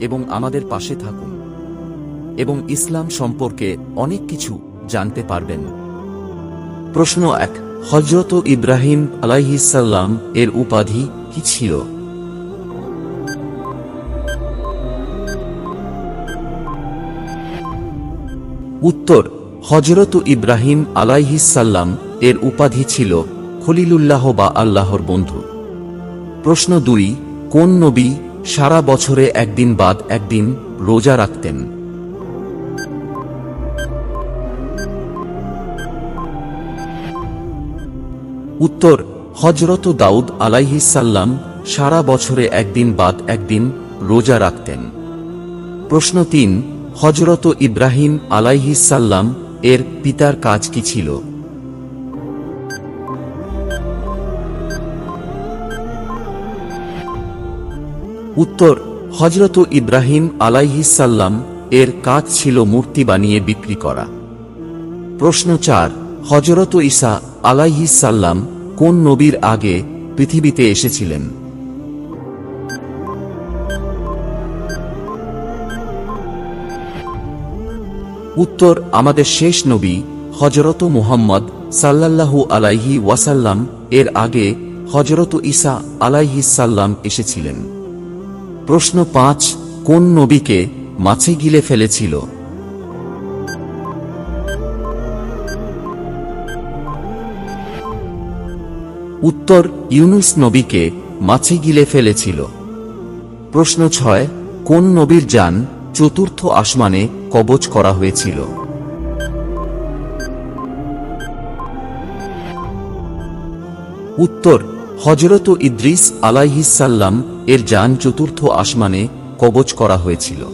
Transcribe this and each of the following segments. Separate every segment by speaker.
Speaker 1: এবং আমাদের পাশে থাকুন। এবং ইসলাম সম্পর্কে অনেক কিছু জানতে পারবেন। প্রশ্ন এক হজরত ইব্রাহিম আলাইহিসাল্লাম এর উপাধি কি ছিল? উত্তর হজরত ইব্রাহিম আলাইহিসাল্লাম এর উপাধি ছিল খলিলুল্লাহ বা আল্লাহর বন্ধু। প্রশ্ন দুই, কোন নবী সারা বছরে একদিন বাদ একদিন রোজা রাখতেন। উত্তর হজরত দাউদ আলাইহিসাল্লাম সারা বছরে একদিন বাদ একদিন রোজা রাখতেন। প্রশ্ন তিন হজরত ইব্রাহিম আলাইহিসাল্লাম এর পিতার কাজ কি ছিল? উত্তর হজরত ইব্রাহিম আলাইহিসাল্লাম এর কাজ ছিল মূর্তি বানিয়ে বিক্রি করা। প্রশ্ন চার হজরত ঈসা আলাইহিসাল্লাম কোন নবীর আগে পৃথিবীতে এসেছিলেন? উত্তর, আমাদের শেষ নবী হজরত মুহাম্মদ সাল্লাল্লাহু আলাইহি ওয়াসাল্লাম এর আগে হজরত ঈসা আলাইহিসাল্লাম এসেছিলেন। প্রশ্ন পাঁচ, কোন নবীকে মাছে গিলে ফেলেছিল? উত্তর, ইউনুস নবীকে মাছে গিলে ফেলেছিল। প্রশ্ন ছয়, কোন নবীর যান চতুর্থ আসমানে কবচ করা হয়েছিল? উত্তর হজরত ইদ্রিস আলাইহিসাল্লাম এর যান চতুর্থ আসমানে কবচ করা হয়েছিল।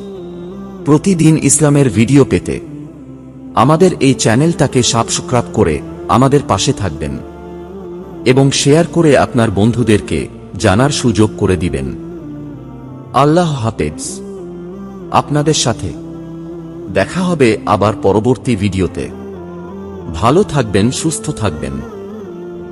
Speaker 1: প্রতিদিন ইসলামের ভিডিও পেতে আমাদের এই চ্যানেলটাকে সাবস্ক্রাইব করে আমাদের পাশে থাকবেন এবং শেয়ার করে আপনার বন্ধুদেরকে জানার সুযোগ করে দিবেন। আল্লাহ হাফেজ। আপনাদের সাথে দেখা হবে আবার পরবর্তী ভিডিওতে। ভালো থাকবেন, সুস্থ থাকবেন।